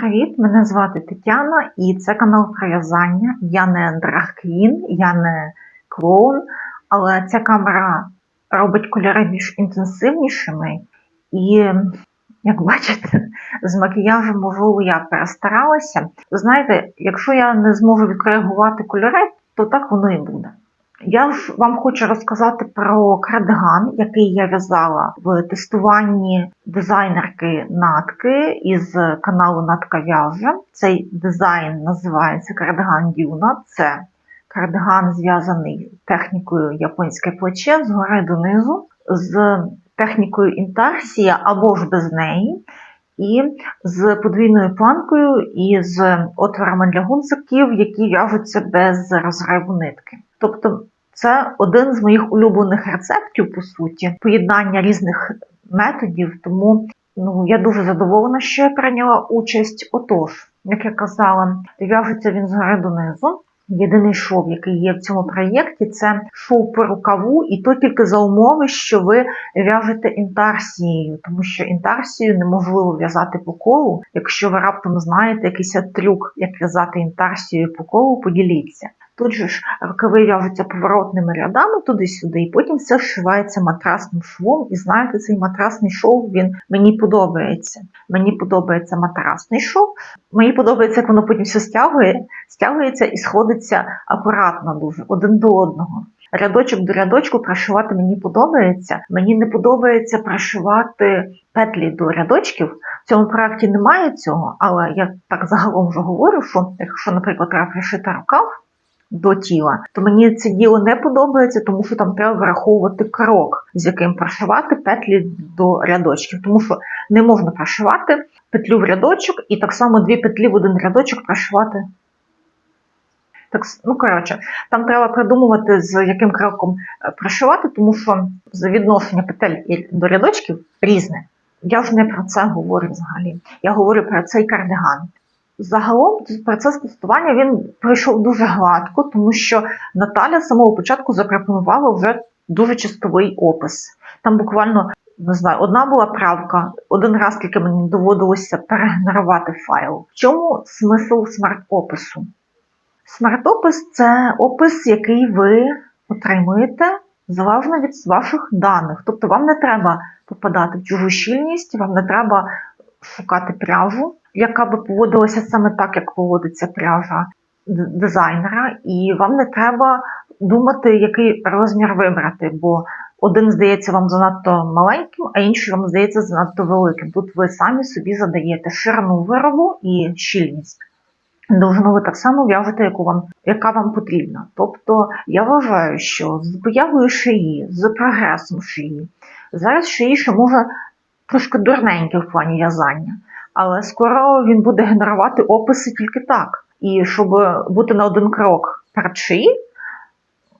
Привіт, мене звати Тетяна і це канал про в'язання. Я не драг-квін, я не клоун, але ця камера робить кольори більш інтенсивнішими. І, як бачите, з макіяжем, можливо, я перестаралася. Знаєте, якщо я не зможу відкоригувати кольори, то так воно і буде. Я ж вам хочу розказати про кардиган, який я в'язала в тестуванні дизайнерки Натки із каналу Натка в'яже. Цей дизайн називається кардиган Дюна. Це кардиган зв'язаний технікою японське плече згори донизу, з технікою інтарсія або ж без неї. І з подвійною планкою і з отворами для гунциків, які в'яжуться без розриву нитки. Тобто це один з моїх улюблених рецептів, по суті, поєднання різних методів. Тому ну, я дуже задоволена, що я прийняла участь. Отож, як я казала, в'яжеться він згори донизу. Єдиний шов, який є в цьому проєкті, це шов по рукаву, і то тільки за умови, що ви в'яжете інтарсією, тому що інтарсією неможливо в'язати по колу. Якщо ви раптом знаєте якийсь трюк, як в'язати інтарсією по колу, поділіться. Тут же ж рукави в'яжуться поворотними рядами туди-сюди, і потім все вшивається матрасним швом. І знаєте, цей матрасний шов він мені подобається. Мені подобається матрасний шов. Мені подобається, як воно потім все стягує, стягується і сходиться акуратно дуже один до одного. Рядочок до рядочку прошивати мені подобається. Мені не подобається прошивати петлі до рядочків. В цьому проєкті немає цього, але я так загалом вже говорю, що якщо, наприклад, треба пришити рукав до тіла, то мені це діло не подобається, тому що там треба враховувати крок, з яким прошивати петлі до рядочків, тому що не можна прошивати петлю в рядочок і так само дві петлі в один рядочок прошивати. Так, ну коротше, там треба придумувати, з яким кроком е, прошивати, тому що відношення петель до рядочків різне. Я ж не про це говорю взагалі. Я говорю про цей кардиган. Загалом процес тестування він пройшов дуже гладко, тому що Наталя з самого початку запропонувала вже дуже чистовий опис. Там буквально не знаю, одна була правка, один раз тільки мені доводилося перегенерувати файл. В чому смисл смарт-опису? Смарт-опис це опис, який ви отримуєте залежно від ваших даних. Тобто вам не треба попадати в чужу щільність, вам не треба шукати пряжу яка би поводилася саме так, як поводиться пряжа дизайнера, і вам не треба думати, який розмір вибрати, бо один здається вам занадто маленьким, а інший вам здається занадто великим. Тут ви самі собі задаєте ширину виробу і щільність. Довжину ви так само в'яжете, яку вам, яка вам потрібна. Тобто я вважаю, що з появою шиї, з прогресом шиї, зараз шиї ще може трошки дурненьке в плані в'язання але скоро він буде генерувати описи тільки так. І щоб бути на один крок перед шиї,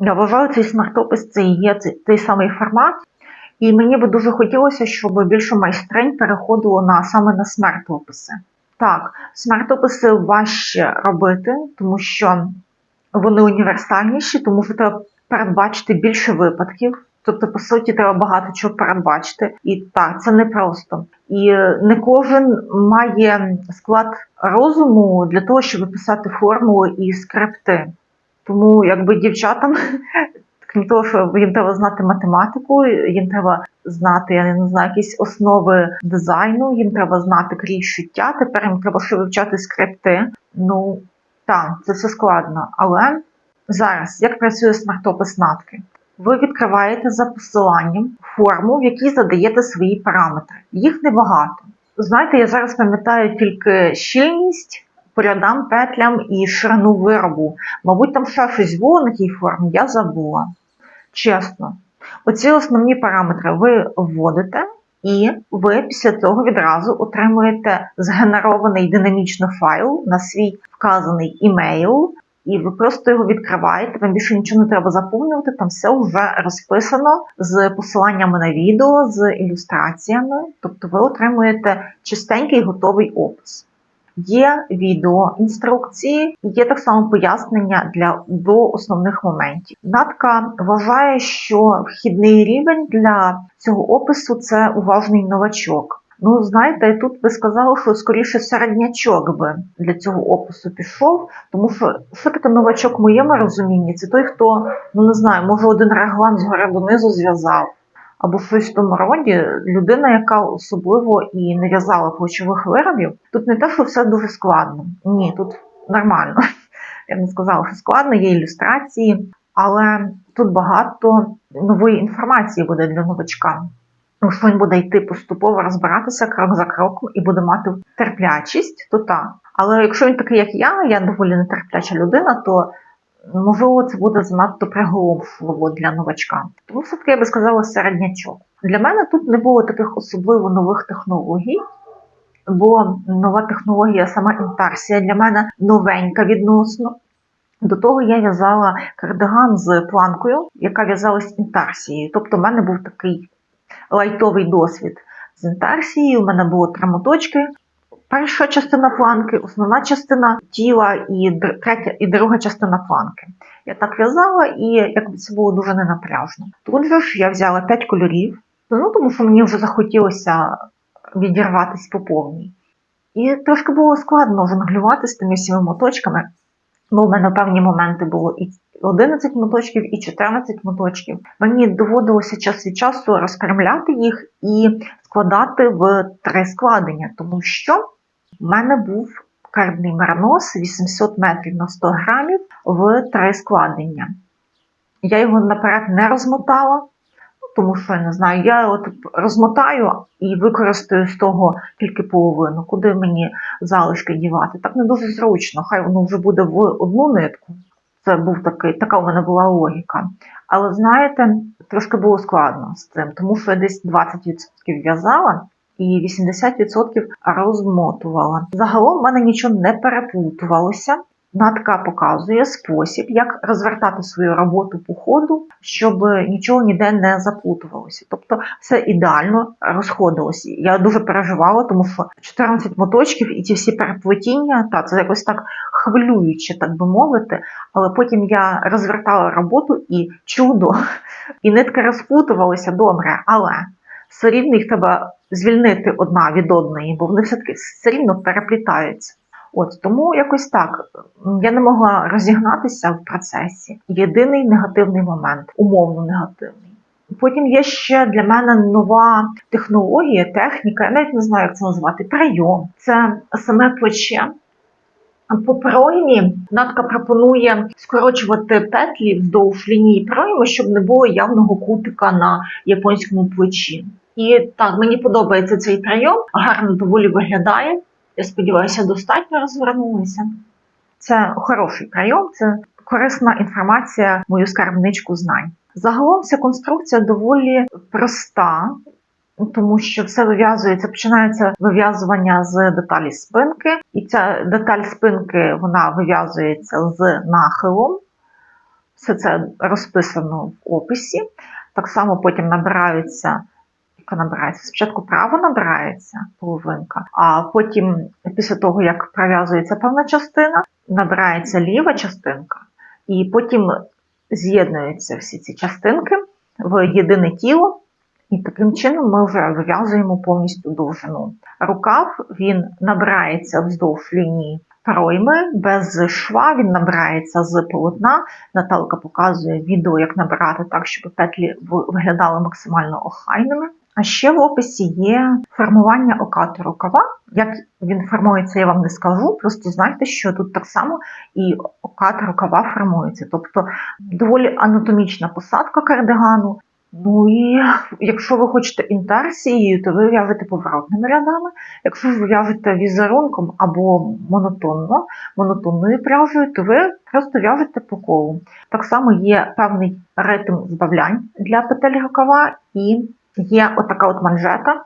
я вважаю, цей смарт-опис це і є той самий формат. І мені би дуже хотілося, щоб більше майстринь переходило на саме на смарт-описи. Так, смарт-описи важче робити, тому що вони універсальніші, тому що треба передбачити більше випадків. Тобто, по суті, треба багато чого передбачити. І так, це непросто. І не кожен має склад розуму для того, щоб писати формули і скрипти. Тому, якби дівчатам, крім того, що їм треба знати математику, їм треба знати, я не знаю, якісь основи дизайну, їм треба знати крізь шиття, тепер їм треба ще вивчати скрипти. Ну, так, це все складно. Але зараз як працює смартопис натки? Ви відкриваєте за посиланням форму, в якій задаєте свої параметри. Їх небагато. Знаєте, я зараз пам'ятаю тільки щільність по рядам, петлям і ширину виробу. Мабуть, там ще щось було на тій формі, я забула. Чесно. Оці основні параметри ви вводите, і ви після цього відразу отримуєте згенерований динамічно файл на свій вказаний імейл і ви просто його відкриваєте, вам більше нічого не треба заповнювати, там все вже розписано з посиланнями на відео, з ілюстраціями. Тобто ви отримуєте чистенький готовий опис. Є відео інструкції, є так само пояснення для до основних моментів. Натка вважає, що вхідний рівень для цього опису це уважний новачок. Ну, знаєте, тут би сказали, що скоріше середнячок би для цього опису пішов, тому що що таке новачок в моєму розумінні? Це той, хто, ну не знаю, може один реглан згори донизу зв'язав, або щось в тому роді. Людина, яка особливо і не в'язала плечових виробів, тут не те, що все дуже складно. Ні, тут нормально. Я не сказала, що складно, є ілюстрації, але тут багато нової інформації буде для новачка. Ну, що він буде йти поступово розбиратися крок за кроком і буде мати терплячість, то так. Але якщо він такий, як я, я доволі нетерпляча людина, то можливо це буде занадто приголомшливо для новачка. Тому все-таки я би сказала середнячок. Для мене тут не було таких особливо нових технологій. Була нова технологія, сама інтарсія для мене новенька відносно. До того я в'язала кардиган з планкою, яка в'язалась інтарсією. Тобто в мене був такий лайтовий досвід з інтарсією. У мене було три моточки. Перша частина планки, основна частина тіла і третя і друга частина планки. Я так в'язала, і якби це було дуже ненапряжно. Тут же ж я взяла 5 кольорів, ну тому що мені вже захотілося відірватися по повній. І трошки було складно жонглювати з тими всіма моточками, бо в мене певні моменти було і 11 моточків, і 14 моточків. Мені доводилося час від часу розпрямляти їх і складати в три складення, тому що в мене був кардний меронос 800 метрів на 100 грамів в три складення. Я його наперед не розмотала, ну, тому що я не знаю, я от розмотаю і використаю з того тільки половину, куди мені залишки дівати. Так не дуже зручно, хай воно вже буде в одну нитку. Це був такий, така у мене була логіка. Але знаєте, трошки було складно з цим, тому що я десь 20% в'язала і 80% розмотувала. Загалом в мене нічого не переплутувалося. Натка показує спосіб, як розвертати свою роботу по ходу, щоб нічого ніде не заплутувалося. Тобто все ідеально розходилося. Я дуже переживала, тому що 14 моточків і ці всі переплетіння, та це якось так хвилююче, так би мовити. Але потім я розвертала роботу і чудо, і нитки розплутувалися добре, але все рівно їх треба звільнити одна від одної, бо вони все-таки все рівно переплітаються. От тому якось так я не могла розігнатися в процесі. Єдиний негативний момент, умовно негативний. Потім є ще для мене нова технологія, техніка, я навіть не знаю, як це назвати, прийом. Це саме плече. По проймі натка пропонує скорочувати петлі вздовж лінії пройми, щоб не було явного кутика на японському плечі. І так, мені подобається цей прийом, гарно доволі виглядає. Я сподіваюся, достатньо розвернулися. Це хороший прийом, це корисна інформація мою скарбничку знань. Загалом ця конструкція доволі проста, тому що все вив'язується, починається вив'язування з деталі спинки, і ця деталь спинки вона вив'язується з нахилом. Все це розписано в описі. Так само потім набираються яка набирається. Спочатку права набирається половинка, а потім, після того, як пров'язується певна частина, набирається ліва частинка, і потім з'єднуються всі ці частинки в єдине тіло. І таким чином ми вже вив'язуємо повністю довжину. Рукав він набирається вздовж лінії пройми, без шва він набирається з полотна. Наталка показує відео, як набирати так, щоб петлі виглядали максимально охайними. А ще в описі є формування окату рукава. Як він формується, я вам не скажу. Просто знайте, що тут так само і окат рукава формується. Тобто доволі анатомічна посадка кардигану. Ну і якщо ви хочете інтерсією, то ви в'яжете поворотними рядами. Якщо ви в'яжете візерунком або монотонно, монотонною пряжею, то ви просто в'яжете по колу. Так само є певний ритм збавлянь для петель рукава і Є отака от манжета.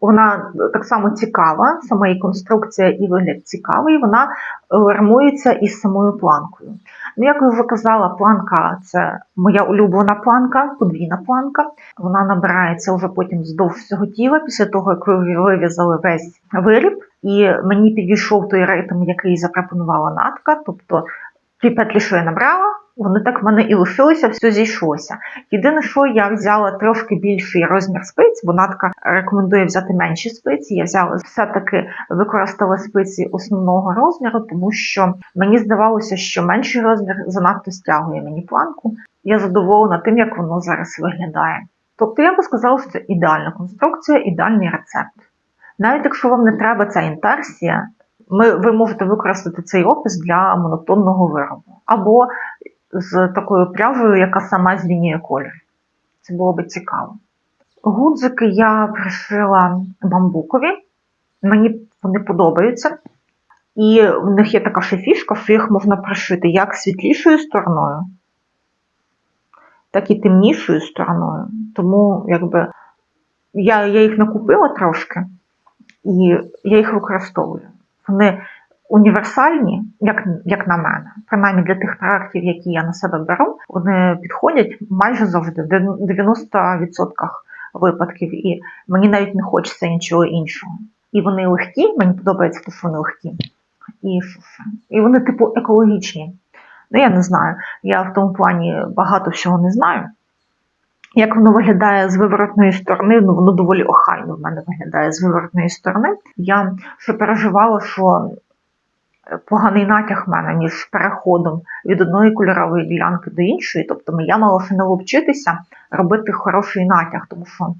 Вона так само цікава, сама її конструкція і вигляд цікавий, вона римується із самою планкою. Ну, як я вже казала, планка це моя улюблена планка, подвійна планка. Вона набирається вже потім вздовж всього тіла, після того, як ви вив'язали весь виріб, і мені підійшов той ритм, який запропонувала натка. Тобто ті петлі, що я набрала, Вони так в мене і лишилися, все зійшлося. Єдине, що я взяла трошки більший розмір спиць, бо Натка рекомендує взяти менші спиці. Я взяла все-таки використала спиці основного розміру, тому що мені здавалося, що менший розмір занадто стягує мені планку. Я задоволена тим, як воно зараз виглядає. Тобто я би сказала, що це ідеальна конструкція, ідеальний рецепт. Навіть якщо вам не треба ця інтерсія, ми, ви можете використати цей опис для монотонного виробу. Або з такою пряжею, яка сама змінює колір. Це було би цікаво. Гудзики я пришила бамбукові. Мені вони подобаються. І в них є така ще фішка, що їх можна пришити як світлішою стороною, так і темнішою стороною. Тому якби я, я їх накупила трошки, і я їх використовую. Вони універсальні, як, як на мене, принаймні для тих проєктів, які я на себе беру, вони підходять майже завжди, в 90% випадків, і мені навіть не хочеться нічого іншого. І вони легкі, мені подобається, те, що вони легкі. І, і вони, типу, екологічні. Ну, я не знаю. Я в тому плані багато всього не знаю. Як воно виглядає з виворотної сторони, ну воно доволі охайно в мене виглядає з виворотної сторони. Я ще переживала, що поганий натяг в мене між переходом від одної кольорової ділянки до іншої. Тобто я мала ще навчитися робити хороший натяг, тому що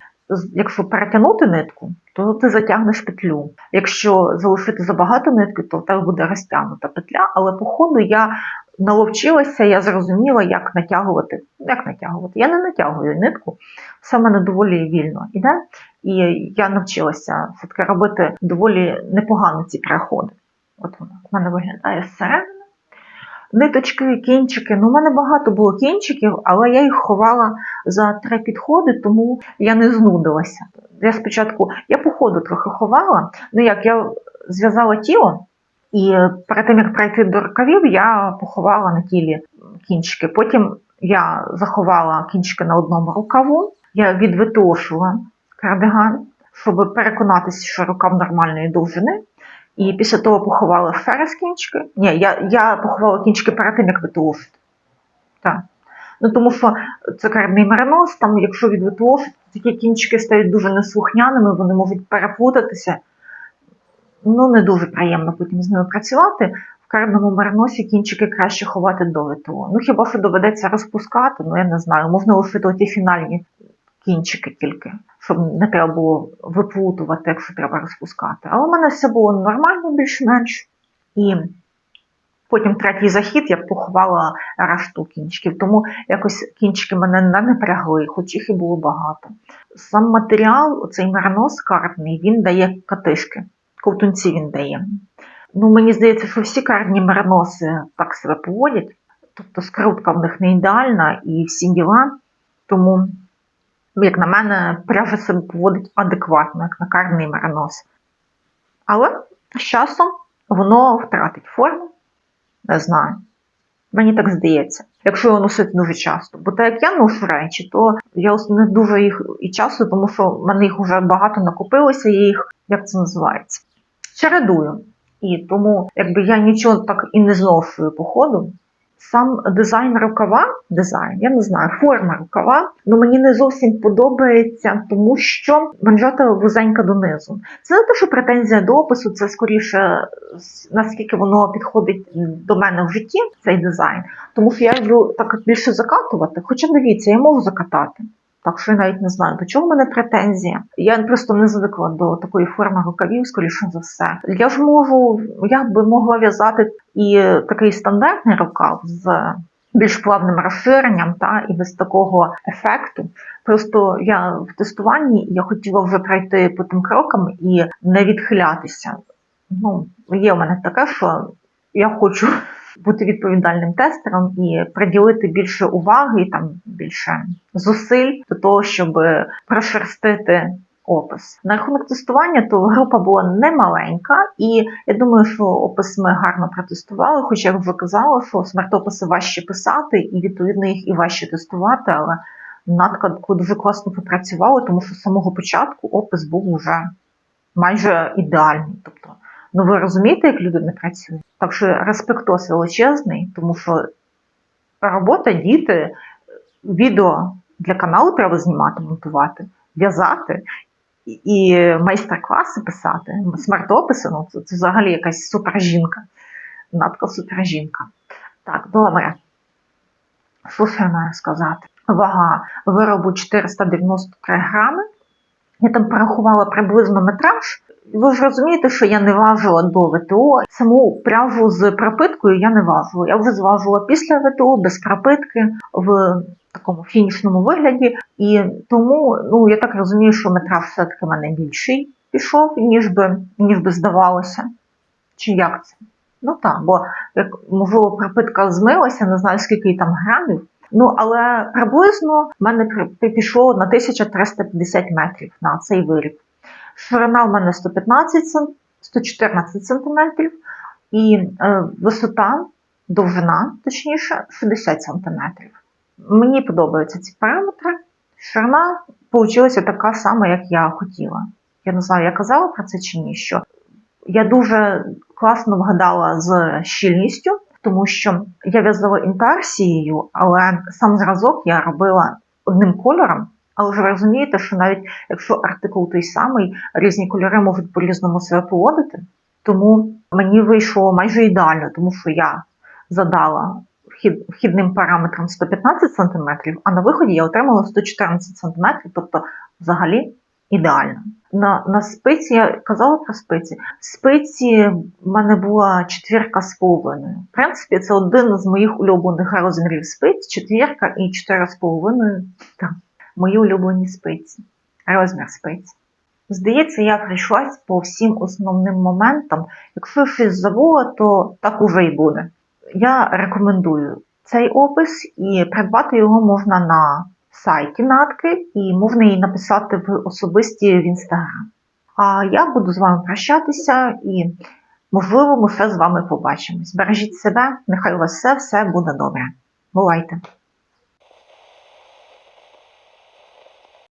якщо перетягнути нитку, то ти затягнеш петлю. Якщо залишити забагато нитки, то в тебе буде розтягнута петля. Але по ходу я наловчилася, я зрозуміла, як натягувати. Як натягувати? Я не натягую нитку, все в мене доволі вільно іде. І я навчилася все-таки робити доволі непогано ці переходи. От вона в мене виглядає зсередини. Ниточки, кінчики. Ну, у мене багато було кінчиків, але я їх ховала за три підходи, тому я не знудилася. Я спочатку, я по ходу трохи ховала. Ну як я зв'язала тіло, і перед тим як пройти до рукавів, я поховала на тілі кінчики. Потім я заховала кінчики на одному рукаву, я відвитошила кардиган, щоб переконатися, що рукав нормальної довжини. І після того поховала ще раз кінчики. Ні, я, я поховала кінчики перед тим, як витушити. Так. Ну, тому що це карний меринос, там, якщо відвитушити, такі кінчики стають дуже неслухняними, вони можуть переплутатися. Ну, не дуже приємно потім з ними працювати. В карному мериносі кінчики краще ховати до ВТО. Ну, хіба що доведеться розпускати, ну я не знаю, можна лишити оті фінальні кінчики тільки, щоб не треба було виплутувати, якщо треба розпускати. Але у мене все було нормально більш-менш. І потім третій захід я поховала решту кінчиків, тому якось кінчики мене не напрягли, хоч їх і було багато. Сам матеріал, цей меринос карний, він дає катишки, ковтунці він дає. Ну, мені здається, що всі карні мериноси так себе поводять, тобто скрутка в них не ідеальна і всі діла. Тому як на мене, пряжа себе поводить адекватно, як на карний меринос. Але з часом воно втратить форму, не знаю. Мені так здається, якщо його носити дуже часто. Бо так як я ношу речі, то я не дуже їх і часто, тому що в мене їх вже багато накопилося, я їх, як це називається, чередую. І тому, якби я нічого так і не зношую по ходу, Сам дизайн рукава, дизайн, я не знаю, форма рукава, ну мені не зовсім подобається, тому що манжета вузенька донизу. Це не те, що претензія до опису, це скоріше наскільки воно підходить до мене в житті, цей дизайн. Тому що я люблю так більше закатувати. Хоча дивіться, я можу закатати. Так що я навіть не знаю, до чого в мене претензія. Я просто не звикла до такої форми рукавів, скоріше за все. Я ж можу, я би могла в'язати і такий стандартний рукав з більш плавним розширенням, та і без такого ефекту. Просто я в тестуванні я хотіла вже пройти по тим крокам і не відхилятися. Ну, є у мене таке, що я хочу бути відповідальним тестером і приділити більше уваги, там більше зусиль до того, щоб прошерстити опис. На рахунок тестування, то група була не маленька, і я думаю, що опис ми гарно протестували. Хоча я вже казала, що смертописи важче писати, і відповідно їх і важче тестувати, але Натка дуже класно попрацювала, тому що з самого початку опис був уже майже ідеальний. Тобто, ну ви розумієте, як люди не працюють? Так що респектос величезний, тому що робота, діти, відео для каналу треба знімати, монтувати, в'язати і- майстер-класи писати, смарт-описи, ну це, це взагалі якась супержінка. Надка супержінка. Так, добре. Що ще маю сказати? Вага виробу 493 грами. Я там порахувала приблизно метраж. Ви ж розумієте, що я не важила до ВТО. Саму пряжу з пропиткою я не важила. Я вже зважила після ВТО без пропитки в такому фінішному вигляді. І тому, ну я так розумію, що метраж все-таки мене більший пішов, ніж би, ніж би здавалося. Чи як це? Ну так, бо як можливо пропитка змилася, не знаю скільки там грамів. Ну але приблизно в мене пішло на 1350 метрів на цей виріб. Ширина в мене 115 см, 114 сантиметрів, і е, висота, довжина, точніше, 60 сантиметрів. Мені подобаються ці параметри. Ширина вийшла така сама, як я хотіла. Я не знаю, я казала про це чи ні, що я дуже класно вгадала з щільністю, тому що я в'язала інтарсією, але сам зразок я робила одним кольором. Але ж розумієте, що навіть якщо артикул той самий, різні кольори можуть по-різному себе поводити. Тому мені вийшло майже ідеально, тому що я задала вхід, вхідним параметром 115 см, а на виході я отримала 114 см, тобто взагалі ідеально. На, на спиці я казала про спиці. Спиці в мене була четвірка з половиною. В принципі, це один з моїх улюблених розмірів спиць, четвірка і чотири з половиною. Мої улюблені спиці. Розмір спиць. Здається, я прийшлась по всім основним моментам. Якщо щось забула, то так уже й буде. Я рекомендую цей опис і придбати його можна на сайті натки і можна її написати в особисті в інстаграм. А я буду з вами прощатися і, можливо, ми ще з вами побачимось. Бережіть себе, нехай у вас все, все буде добре. Бувайте!